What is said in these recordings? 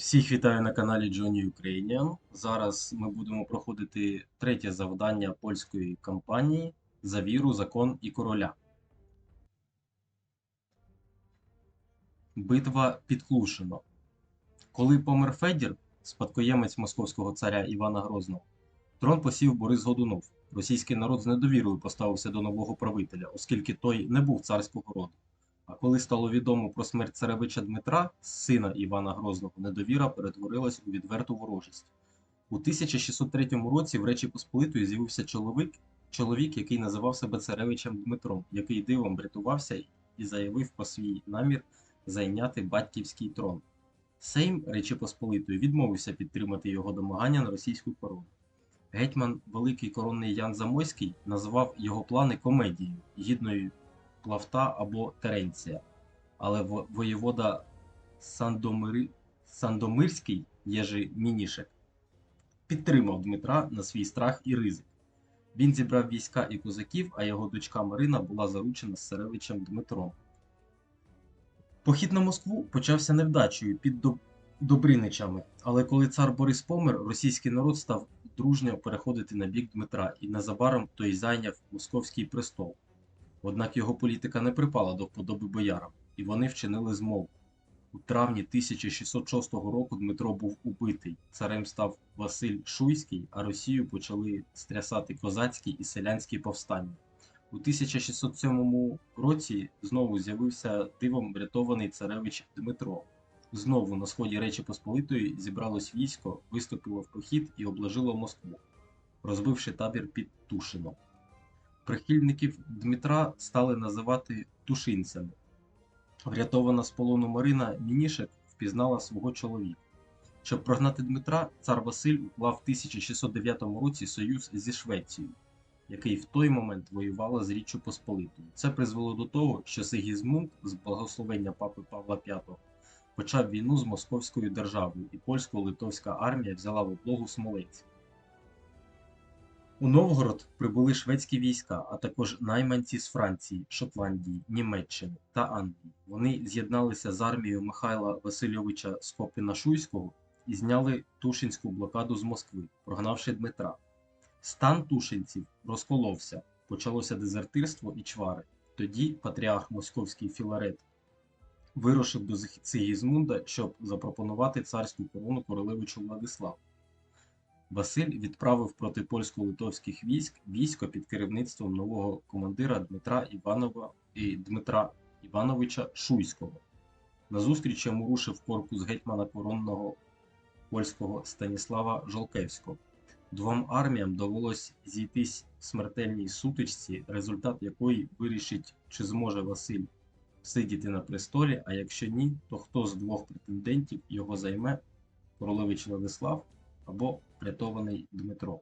Всіх вітаю на каналі Johnny Ukrainian. Зараз ми будемо проходити третє завдання польської кампанії за віру, закон і короля. Битва під Клушино. Коли помер Федір, спадкоємець московського царя Івана Грозного, трон посів Борис Годунов. Російський народ з недовірою поставився до нового правителя, оскільки той не був царського роду. А коли стало відомо про смерть царевича Дмитра, сина Івана Грозного, недовіра перетворилась у відверту ворожість. У 1603 році в Речі Посполитої з'явився чоловік, чоловік, який називав себе царевичем Дмитром, який дивом врятувався і заявив про свій намір зайняти батьківський трон. Сейм Речі Посполитої відмовився підтримати його домагання на російську корону. Гетьман Великий коронний Ян Замойський назвав його плани комедією, гідною Плафта або Теренція. Але воєвода Сандомири... Сандомирський Єжи Мінішек підтримав Дмитра на свій страх і ризик. Він зібрав війська і козаків, а його дочка Марина була заручена з царевичем Дмитром. Похід на Москву почався невдачею під Доб- Добриничами, але коли цар Борис помер, російський народ став дружньо переходити на бік Дмитра, і незабаром той зайняв московський престол. Однак його політика не припала до вподоби боярам, і вони вчинили змову. У травні 1606 року Дмитро був убитий. Царем став Василь Шуйський, а Росію почали стрясати козацькі і селянські повстання. У 1607 році знову з'явився дивом врятований царевич Дмитро. Знову на сході Речі Посполитої зібралось військо, виступило в похід і обложило Москву, розбивши табір під Тушином. Прихильників Дмитра стали називати тушинцями. Врятована з полону Марина Мінішек впізнала свого чоловіка. Щоб прогнати Дмитра, цар Василь уклав в 1609 році союз зі Швецією, який в той момент воювала з Річчю Посполитою. Це призвело до того, що Сигізмунд з благословення папи Павла V почав війну з Московською державою, і польсько-литовська армія взяла в облогу Смоленськ. У Новгород прибули шведські війська, а також найманці з Франції, Шотландії, Німеччини та Англії. Вони з'єдналися з армією Михайла Васильовича Скопина-Шуйського і зняли Тушинську блокаду з Москви, прогнавши Дмитра. Стан тушинців розколовся, почалося дезертирство і чвари. Тоді патріарх московський Філарет вирушив до Сигізмунда, щоб запропонувати царську корону королевичу Владиславу. Василь відправив проти польсько-литовських військ військо під керівництвом нового командира Дмитра Іванова і Дмитра Івановича Шуйського. Назустріч йому рушив корпус гетьмана коронного польського Станіслава Жолкевського. Двом арміям довелось зійтись в смертельній сутичці, результат якої вирішить, чи зможе Василь сидіти на престолі, а якщо ні, то хто з двох претендентів його займе королевич Владислав або врятований Дмитро.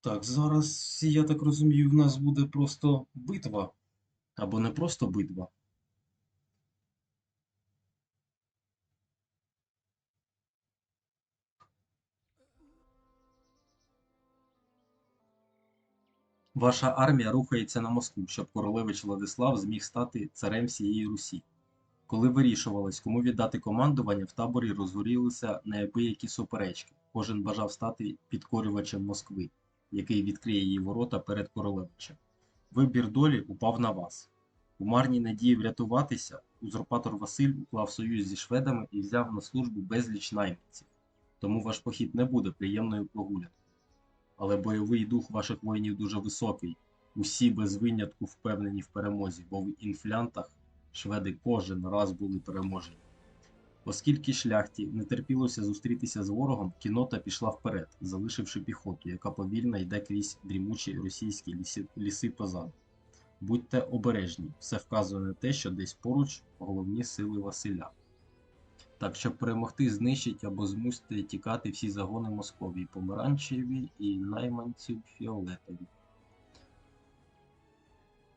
Так, зараз, я так розумію, в нас буде просто битва. Або не просто битва. Ваша армія рухається на Москву, щоб королевич Владислав зміг стати царем всієї Русі. Коли вирішувалось, кому віддати командування, в таборі розгорілися неабиякі суперечки. Кожен бажав стати підкорювачем Москви, який відкриє її ворота перед королевичем. Вибір долі упав на вас. У марній надії врятуватися, узурпатор Василь уклав союз зі шведами і взяв на службу безліч найманців. Тому ваш похід не буде приємною прогулянкою. Але бойовий дух ваших воїнів дуже високий. Усі без винятку впевнені в перемозі, бо в інфлянтах шведи кожен раз були переможені. Оскільки шляхті не терпілося зустрітися з ворогом, кінота пішла вперед, залишивши піхоту, яка повільно йде крізь дрімучі російські ліси, ліси позаду. Будьте обережні, все вказує на те, що десь поруч головні сили Василя. Так, щоб перемогти, знищить або змусити тікати всі загони Московії, помаранчеві і найманців фіолетові.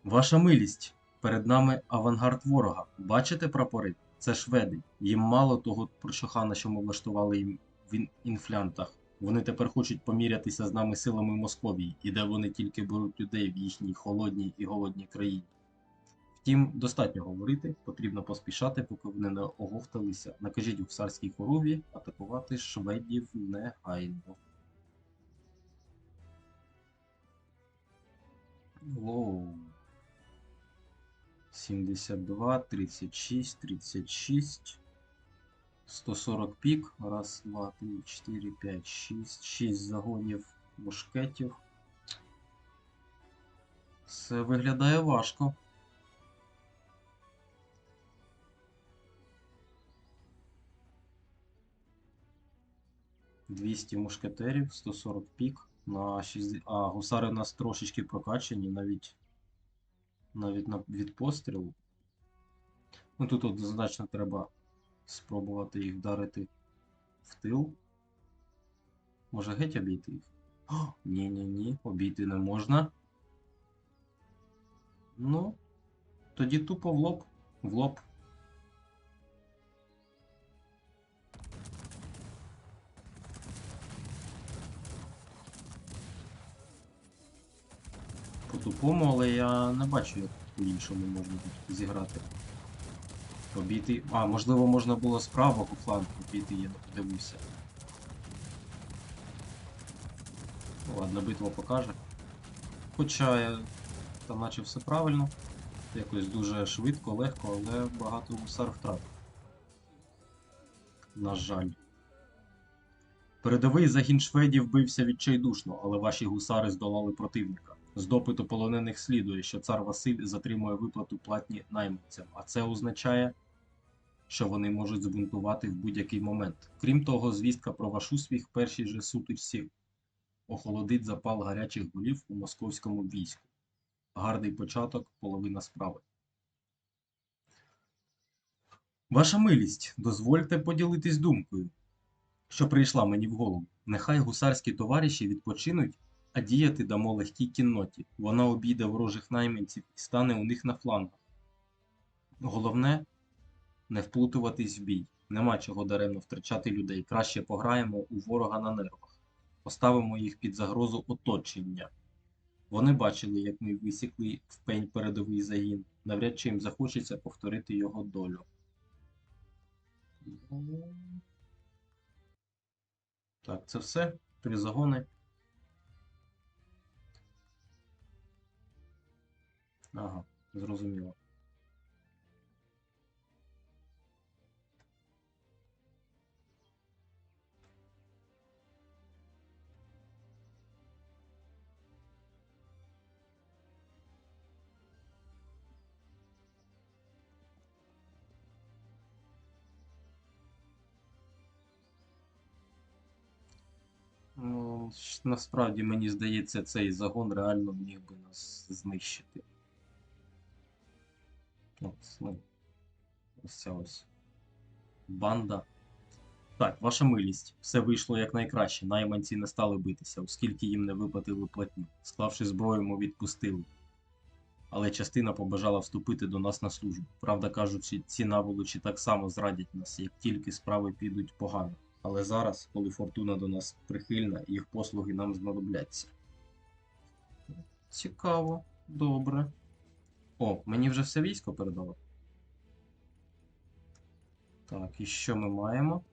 Ваша милість, перед нами авангард ворога. Бачите прапори? Це шведи. Їм мало того прочохана, що ми влаштували їм в інфлянтах. Вони тепер хочуть помірятися з нами силами Московії, і де вони тільки беруть людей в їхній холодній і голодній країні. Втім, достатньо говорити, потрібно поспішати, поки вони не оговталися. Накажіть гусарській корові атакувати шведів негайно. Воу. 72, 36, 36. 140 пік. Раз, два, три, чотири, п'ять, шість. Шість загонів мушкетів. Це виглядає важко. Двісті мушкетерів, 140 пік на 60... А, гусари у нас трошечки прокачані, навіть навіть на... від пострілу. Ну тут однозначно треба спробувати їх вдарити в тил. Може геть обійти їх? Ні-ні-ні, обійти не можна. Ну, тоді тупо в лоб. В лоб. По-тупому, але я не бачу, як по-іншому можна тут зіграти. Обійти. А, можливо, можна було з правого флангу обійти, я не подивився. Ну, Ладно, битва покаже. Хоча я та наче все правильно. Якось дуже швидко, легко, але багато гусар втратив. На жаль. Передовий загін шведів бився відчайдушно, але ваші гусари здолали противника. З допиту полонених слідує, що цар Василь затримує виплату платні найманцям, а це означає, що вони можуть збунтувати в будь-який момент. Крім того, звістка про ваш успіх в першій же сутичці охолодить запал гарячих голів у московському війську. Гарний початок, половина справи. Ваша милість, дозвольте поділитись думкою, що прийшла мені в голову. Нехай гусарські товариші відпочинуть, а діяти дамо легкій кінноті. Вона обійде ворожих найманців і стане у них на флангах. Головне не вплутуватись в бій. Нема чого даремно втрачати людей. Краще пограємо у ворога на нервах. Поставимо їх під загрозу оточення. Вони бачили, як ми висікли в пень передовий загін. Навряд чи їм захочеться повторити його долю. Так, це все. Три загони. Ага, зрозуміло. Ну, насправді мені здається, цей загон реально міг би нас знищити. От, ну, ось ця ось банда. Так, ваша милість, все вийшло якнайкраще. Найманці не стали битися, оскільки їм не виплатили платню. Склавши зброю, ми відпустили. Але частина побажала вступити до нас на службу. Правда кажучи, ці наволочі так само зрадять нас, як тільки справи підуть погано. Але зараз, коли фортуна до нас прихильна, їх послуги нам знадобляться. Цікаво, добре. О, мені вже все військо передало. Так, і що ми маємо?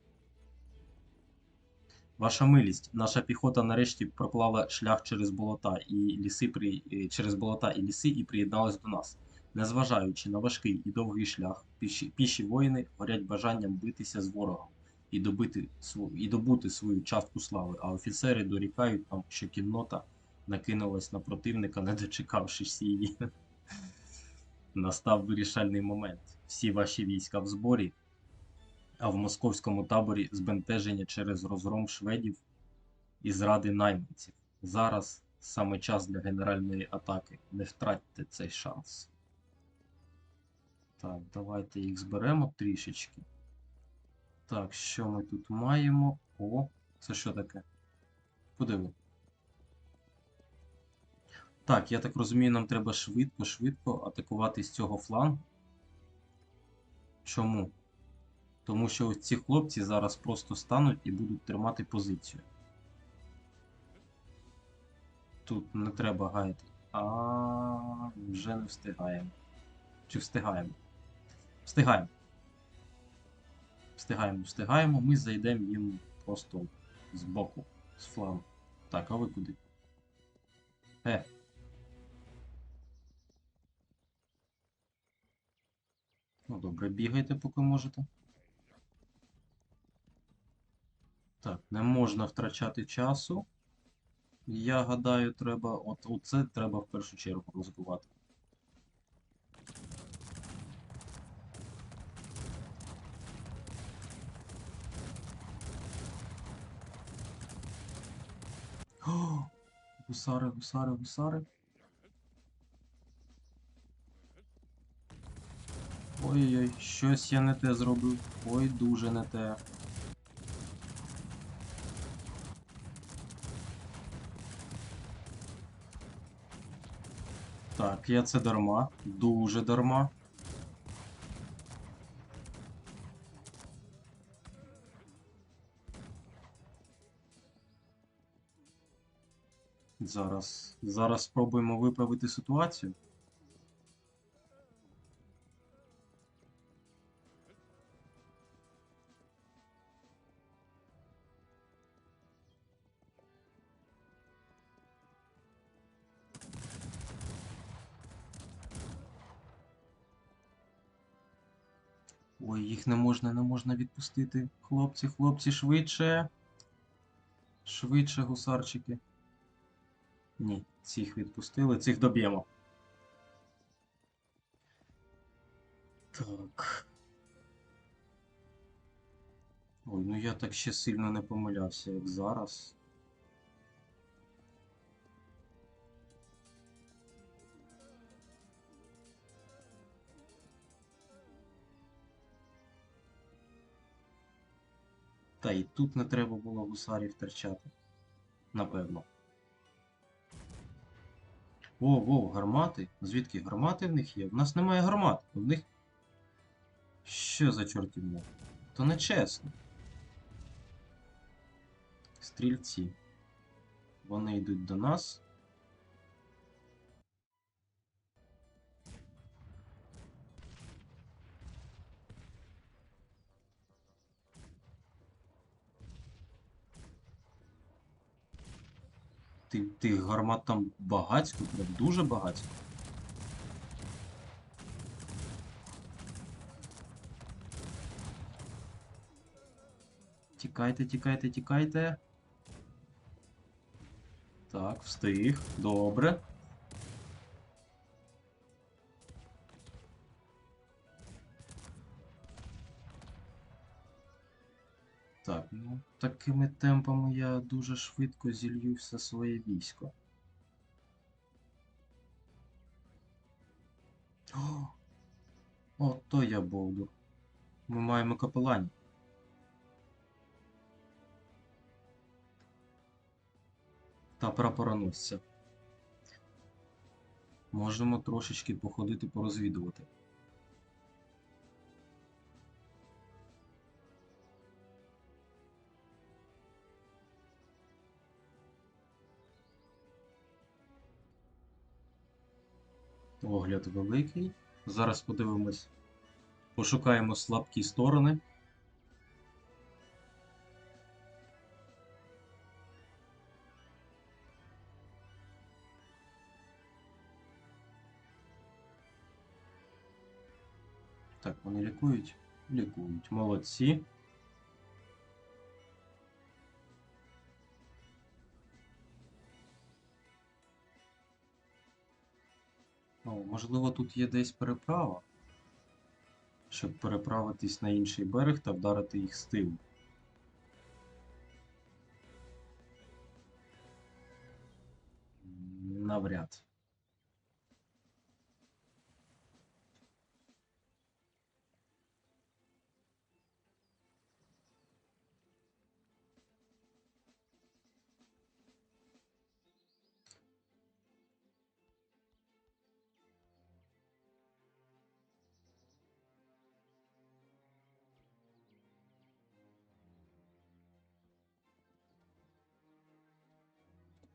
Ваша милість, наша піхота нарешті проклала шлях через болота і ліси при... е, через болота і ліси і приєдналась до нас. Незважаючи на важкий і довгий шлях, піші, піші воїни горять бажанням битися з ворогом і, добити, і добути свою частку слави, а офіцери дорікають нам, що кіннота накинулась на противника, не дочекавшись її. Настав вирішальний момент. Всі ваші війська в зборі, а в московському таборі збентеження через розгром шведів і зради найманців. Зараз саме час для генеральної атаки. Не втратьте цей шанс. Так, давайте їх зберемо трішечки. Так, що ми тут маємо? О, це що таке? Подиви. Так, я так розумію, нам треба швидко-швидко атакувати з цього флангу. Чому? Тому що ось ці хлопці зараз просто стануть і будуть тримати позицію. Тут не треба гаяти. А вже не встигаємо. Чи встигаємо? Встигаємо. Встигаємо, встигаємо. Ми зайдемо їм просто з боку, з флангу. Так, а ви куди? Е. Ну, добре, бігайте, поки можете. Так, не можна втрачати часу. Я гадаю, треба. От оце треба в першу чергу розбивати. Гусари, гусари, гусари. Ой-ой-ой, щось я не те зробив. Ой, дуже не те. Так, я це дарма. Дуже дарма. Зараз. Зараз спробуємо виправити ситуацію. Їх не можна, не можна відпустити. Хлопці, хлопці, швидше. Швидше, гусарчики. Ні, цих відпустили, цих доб'ємо. Так. Ой, ну я так ще сильно не помилявся, як зараз. Та і тут не треба було гусарів втрачати. Напевно. О, во, гармати. Звідки гармати в них є? В нас немає гармат. В них. Що за чортівня? То не чесно. Стрільці. Вони йдуть до нас. Ти, ти гармат там багацько, прям дуже багацько. Тікайте, тікайте, тікайте. Так, встиг. Добре. Такими темпами я дуже швидко зілью все своє військо. О, ото я бовду. Ми маємо капеланів. Та прапороносця. Можемо трошечки походити порозвідувати. Огляд великий. Зараз подивимось. Пошукаємо слабкі сторони. Так, вони лікують? Лікують. Молодці. Можливо, тут є десь переправа, щоб переправитись на інший берег та вдарити їх з тилу. Навряд.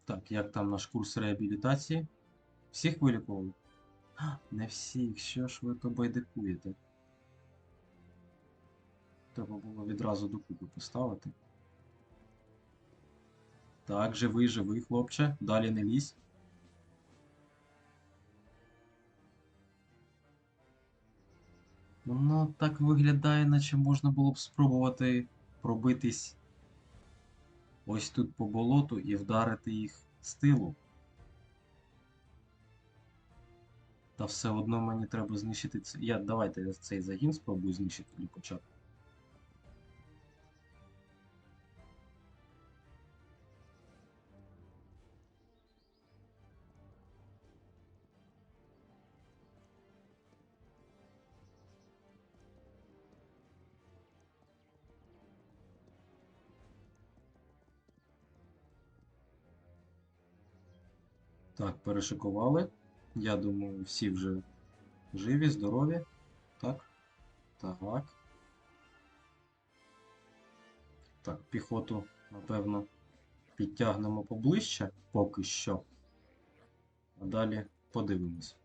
Так, як там наш курс реабілітації? Всіх вилікували? Не всіх, що ж ви то байдикуєте? Треба було відразу докупи поставити. Так, живий, живий, хлопче. Далі не лізь. Воно так виглядає, наче можна було б спробувати пробитись ось тут по болоту і вдарити їх з тилу. Та все одно мені треба знищити це. Я давайте цей загін спробую знищити для початку. Перешикували. Я думаю, всі вже живі, здорові. Так. Так. Так, піхоту, напевно, підтягнемо поближче поки що. А далі подивимось.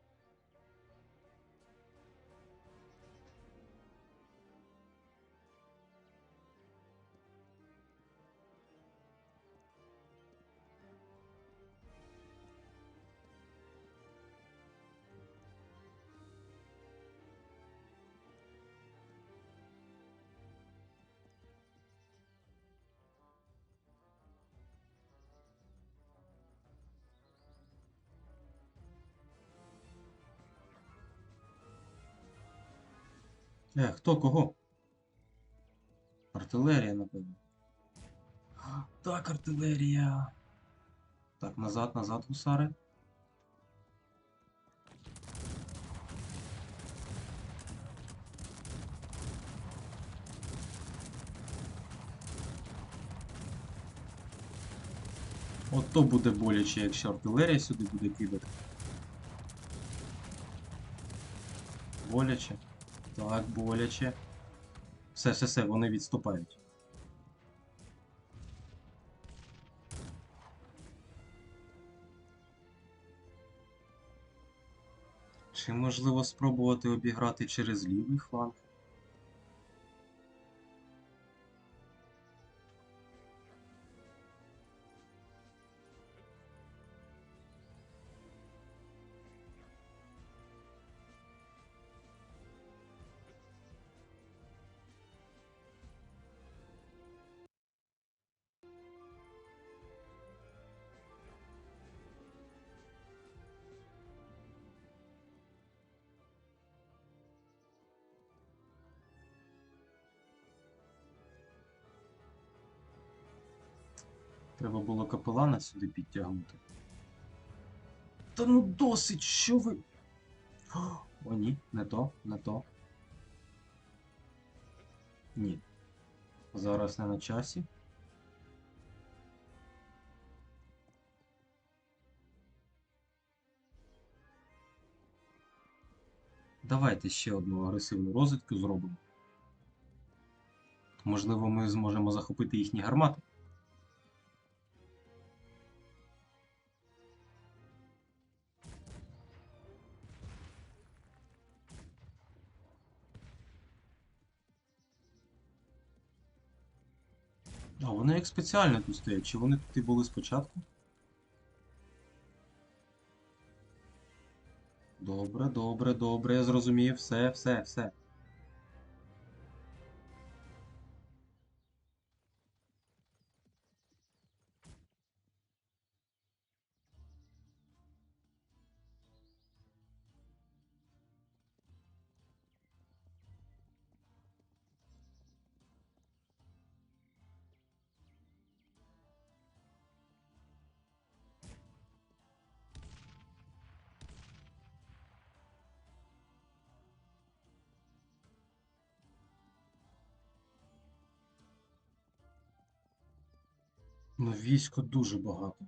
Е, хто кого? Артилерія, напевно. Так, артилерія. Так, назад, назад, гусари. От то буде боляче, якщо артилерія сюди буде кидати. Боляче. Так, боляче. Все, все, все, вони відступають. Чи можливо спробувати обіграти через лівий фланг? Треба було капелана сюди підтягнути. Та ну досить, що ви. О, ні, не то, не то. Ні. Зараз не на часі. Давайте ще одну агресивну розвідку зробимо. Можливо, ми зможемо захопити їхні гармати. Як спеціально тут стоять, чи вони тут і були спочатку? Добре, добре, добре, я зрозумів. Все, все, все. Військо дуже багато.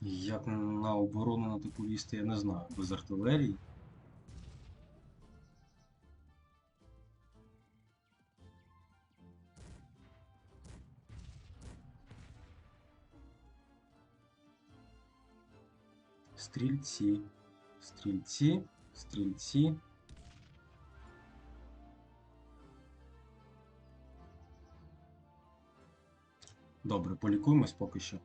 Як на оборону на таку вісти, я не знаю. Без артилерії. Стрільці. Стрільці. Стрільці. Добре, полікуємось поки що.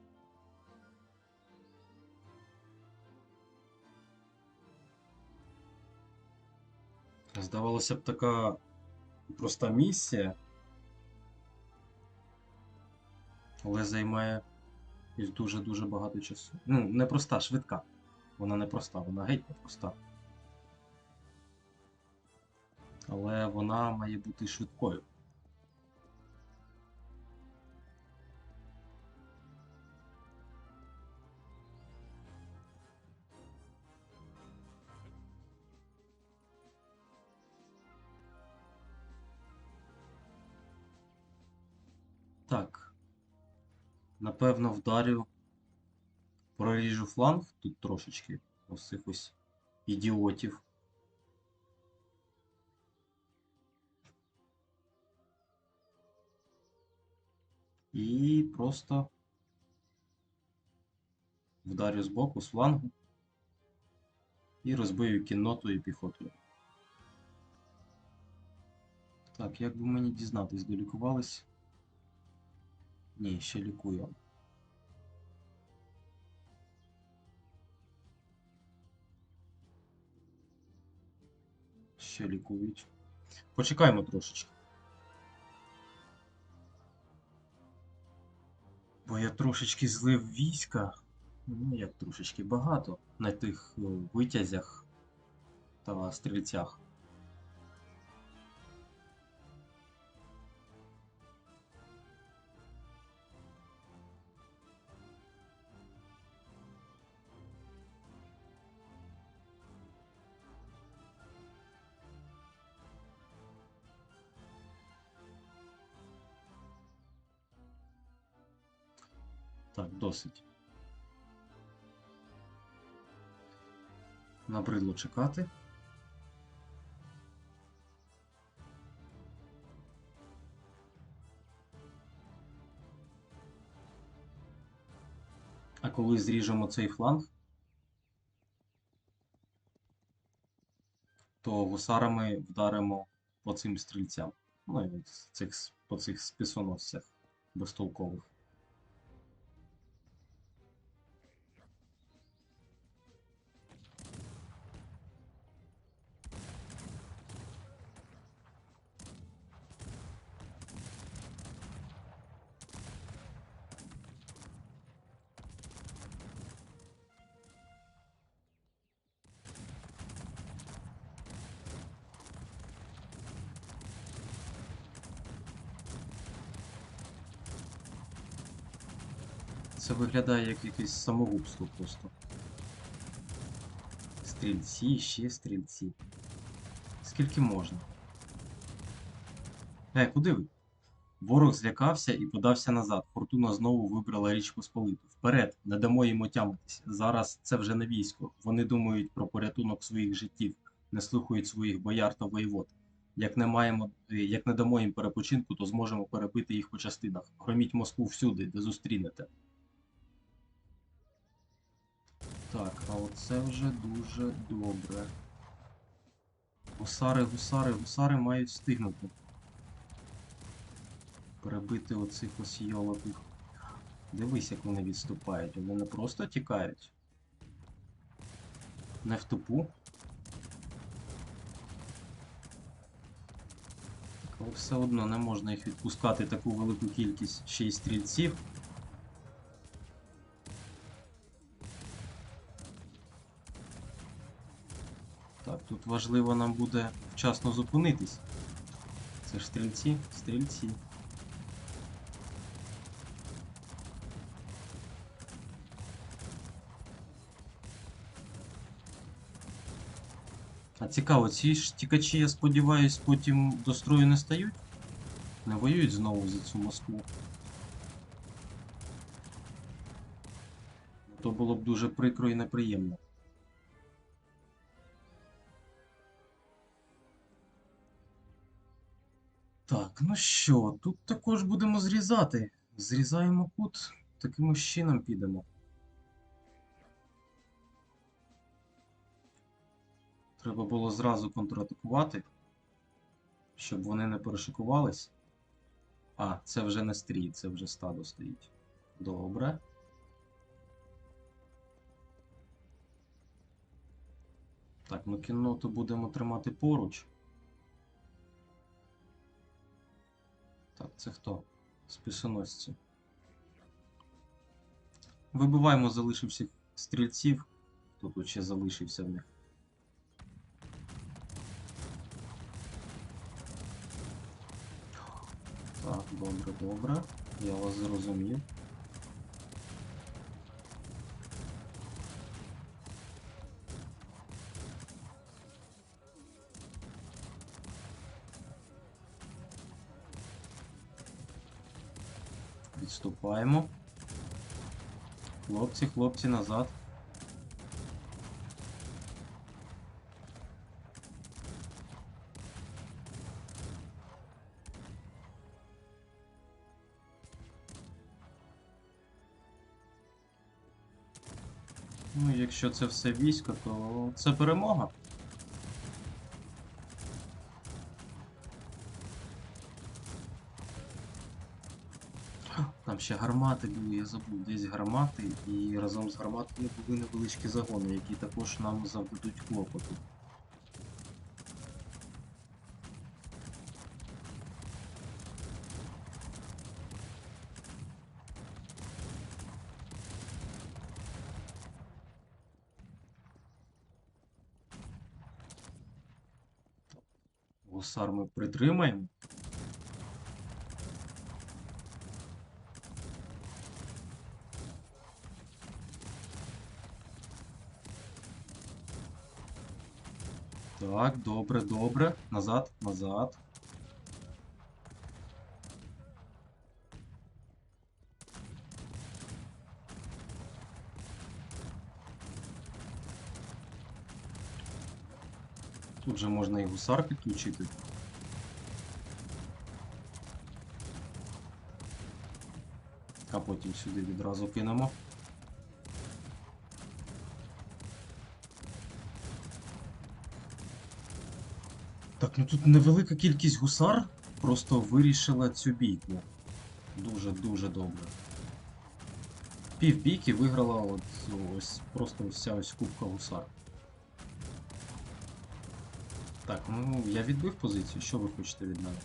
Здавалося б, така проста місія, але займає дуже-дуже багато часу. Ну, не проста, швидка. Вона не проста, вона геть не проста. Але вона має бути швидкою. Напевно, вдарю. Проріжу фланг тут трошечки. Ось цих ось ідіотів. І просто вдарю збоку з флангу і розбию кінноту і піхотою. Так, як би мені дізнатись, долікувались? Ні, ще лікую. Ще лікують. Почекаємо трошечки. Бо я трошечки злив війська. Ну, як трошечки багато на тих е, витязях та стрільцях. Досить. Набридло чекати. А коли зріжемо цей фланг, то гусарами вдаримо по цим стрільцям. Ну і по цих списоносцях безтолкових. Виглядає як якесь самогубство просто. Стрільці, ще стрільці. Скільки можна? Е, куди ви? Ворог злякався і подався назад. Фортуна знову вибрала Річ Посполиту. Вперед, не дамо їм отямитись. Зараз це вже не військо. Вони думають про порятунок своїх життів, не слухають своїх бояр та воєвод. Як не маємо, е, як не дамо їм перепочинку, то зможемо перебити їх по частинах. Громіть Москву всюди, де зустрінете. Так, а оце вже дуже добре. Гусари, гусари, гусари мають встигнути. Перебити оцих ось йолопів. Дивись, як вони відступають. Вони не просто тікають. Не в тупу. Але все одно не можна їх відпускати таку велику кількість ще й стрільців. Тут важливо нам буде вчасно зупинитись. Це ж стрільці, стрільці. А цікаво, ці ж тікачі, я сподіваюсь, потім до строю не стають? Не воюють знову за цю Москву. То було б дуже прикро і неприємно. Що, тут також будемо зрізати. Зрізаємо кут, таким чином підемо. Треба було зразу контратакувати, щоб вони не перешикувались. А, це вже не стрій, це вже стадо стоїть. Добре. Так, ми кінноту будемо тримати поруч. Так, це хто? Списоносці. Вибиваємо залишивших стрільців. Тут ще залишився в них? Так, добре, добре. Я вас зрозумів. Відступаємо. Хлопці, хлопці, назад. Ну, якщо це все військо, то це перемога. Ще гармати були, я забув, десь гармати, і разом з гарматами були невеличкі загони, які також нам завдадуть клопоту. Гусар ми притримаємо. Так, добре, добре. Назад, назад. Тут же можна і гусар підключити. А потім сюди відразу кинемо. Ну тут невелика кількість гусар просто вирішила цю бійку. Дуже-дуже добре. Пів бійки виграла от ось просто ця ось кубка гусар. Так, ну я відбив позицію. Що ви хочете від мене?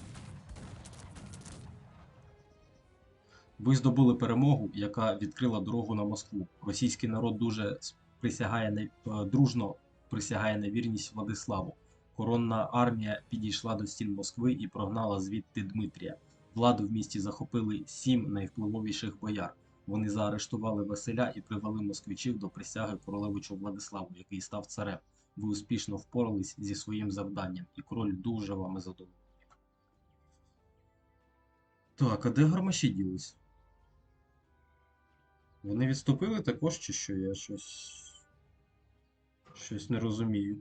Ви здобули перемогу, яка відкрила дорогу на Москву. Російський народ дуже присягає е, дружно присягає на вірність Владиславу. Коронна армія підійшла до стін Москви і прогнала звідти Дмитрія. Владу в місті захопили сім найвпливовіших бояр. Вони заарештували Василя і привели москвичів до присяги королевичу Владиславу, який став царем. Ви успішно впорались зі своїм завданням, і король дуже вами задоволений. Так, а де гармаші ділись? Вони відступили також, чи що? Я щось. Щось не розумію.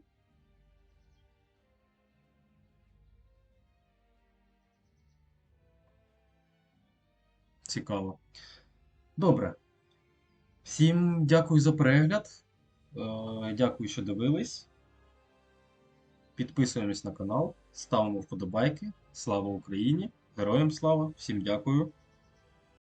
Цікаво. Добре. Всім дякую за перегляд. Е, Дякую, що дивились. Підписуємось на канал, ставимо вподобайки. Слава Україні! Героям слава! Всім дякую!